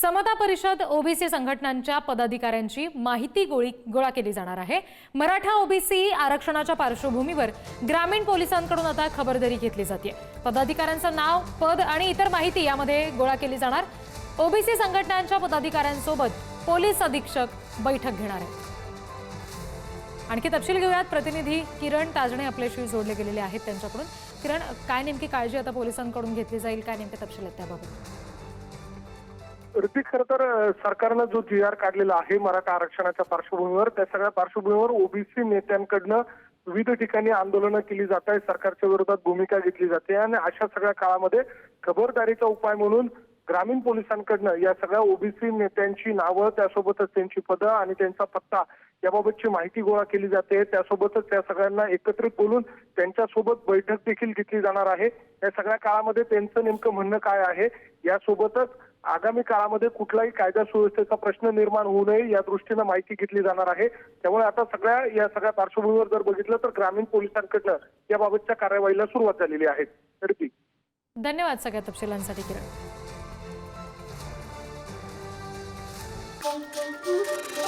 समता परिषद ओबीसी संघटनांच्या पदाधिकाऱ्यांची माहिती गोळी गोळा केली जाणार आहे. मराठा ओबीसी आरक्षणाच्या पार्श्वभूमीवर ग्रामीण पोलिसांकडून आता खबरदारी घेतली जाते. पदाधिकाऱ्यांचं नाव पद आणि इतर माहिती यामध्ये गोळा केली जाणार. ओबीसी संघटनांच्या पदाधिकाऱ्यांसोबत पोलीस अधीक्षक बैठक घेणार आहे आणखी तपशील घेऊयात. प्रतिनिधी किरण ताजणे आपल्याशी जोडले गेलेले आहेत त्यांच्याकडून. किरण काय नेमकी काळजी आता पोलिसांकडून घेतली जाईल? काय नेमके तपशील आहेत त्याबाबत? ऋतिक खरं तर सरकारनं जो जी आर काढलेला आहे मराठा आरक्षणाच्या पार्श्वभूमीवर त्या सगळ्या पार्श्वभूमीवर ओबीसी नेत्यांकडनं विविध ठिकाणी आंदोलनं केली जात आहे सरकारच्या विरोधात भूमिका घेतली जाते आणि अशा सगळ्या काळामध्ये खबरदारीचा उपाय म्हणून ग्रामीण पोलिसांकडनं या सगळ्या ओबीसी नेत्यांची नावं त्यासोबतच त्यांची पदं आणि त्यांचा पत्ता याबाबतची माहिती गोळा केली जाते. त्यासोबतच त्या सगळ्यांना एकत्रित बोलून त्यांच्यासोबत बैठक देखील घेतली जाणार आहे. या सगळ्या काळामध्ये त्यांचं नेमकं म्हणणं काय आहे? यासोबतच आगामी काळामध्ये कुठलाही कायदा सुव्यवस्थेचा प्रश्न निर्माण होऊ नये या दृष्टीनं माहिती घेतली जाणार आहे. त्यामुळे आता सगळ्या या सगळ्या पार्श्वभूमीवर जर बघितलं तर ग्रामीण पोलिसांकडनं याबाबतच्या कार्यवाहीला सुरुवात झालेली आहे. ऋतिक धन्यवाद सगळ्या तपशिलांसाठी किरण. Thank you.